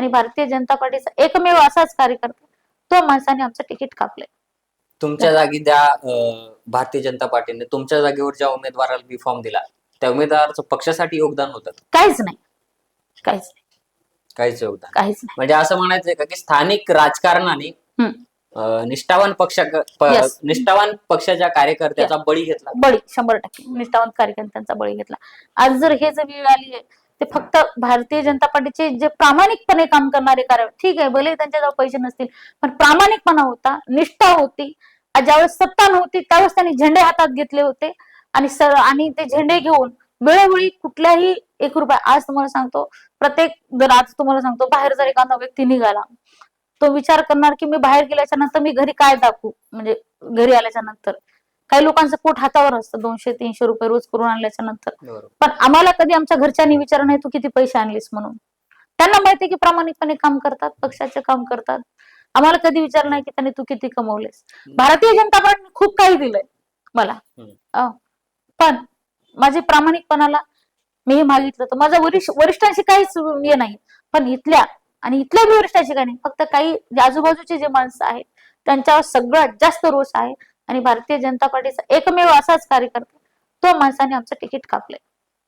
आणि भारतीय जनता पार्टीचा एकमेव असाच कार्यकर्ता तो माणसाने आमचं तिकीट कापलंय. तुमच्या जागी त्या भारतीय जनता पार्टीने तुमच्या जागेवर ज्या उमेदवाराला बी फॉर्म दिला त्या उमेदवाराचं पक्षासाठी योगदान होतं? काहीच नाही. काहीच नाही. काहीच योगदान. काहीच नाही. म्हणजे असं म्हणायचंय का की स्थानिक राजकारणाने हम्म. अं, निष्ठावान पक्ष प- Yes. निष्ठावान पक्षाच्या कार्यकर्त्याचा बळी घेतला? बळी शंभर टक्के. निष्ठावंत कार्यकर्त्यांचा बळी घेतला. आज जर हे जर वेळ आली आहे ते फक्त भारतीय जनता पार्टीचे जे प्रामाणिकपणे काम करणारे कार्य ठीक आहे भले त्यांच्याजवळ पैसे नसतील पण प्रामाणिकपणा होता निष्ठा होती. ज्यावेळेस सत्ता नव्हती त्यावेळेस त्यांनी झेंडे हातात घेतले होते. आणि सर आणि ते झेंडे घेऊन वेळोवेळी कुठल्याही एक रुपया आज तुम्हाला सांगतो प्रत्येक जर आज तुम्हाला सांगतो बाहेर जर एखादा व्यक्ती निघाला तो विचार करणार की मी बाहेर गेल्याच्यानंतर मी घरी काय दाखवू? म्हणजे घरी आल्याच्यानंतर. काही लोकांचं पोट हातावर असतं दोनशे तीनशे रुपये रोज करून आणल्याच्या नंतर. पण आम्हाला कधी आमच्या घरच्यांनी विचार नाही तू किती पैसे आणलीस म्हणून? त्यांना माहिती की प्रामाणिकपणे काम करतात पक्षाचे काम करतात. आम्हाला कधी विचार नाही की त्यांनी तू किती कमवलेस? भारतीय जनता पार्टीने खूप काही दिलंय मला. पण माझे प्रामाणिकपणाला मी मागितलं तर माझ्या वरिष्ठ वरिष्ठांशी काहीच हे नाही. पण इथल्या आणि इथल्या बी वरिष्ठांशी काही नाही. फक्त काही आजूबाजूचे जे माणसं आहेत त्यांच्यावर सगळ्यात जास्त रोष आहे. आणि भारतीय जनता पार्टीचा एकमेव असाच कार्यकर्ता तो माणसाने आमचं तिकीट कापलंय.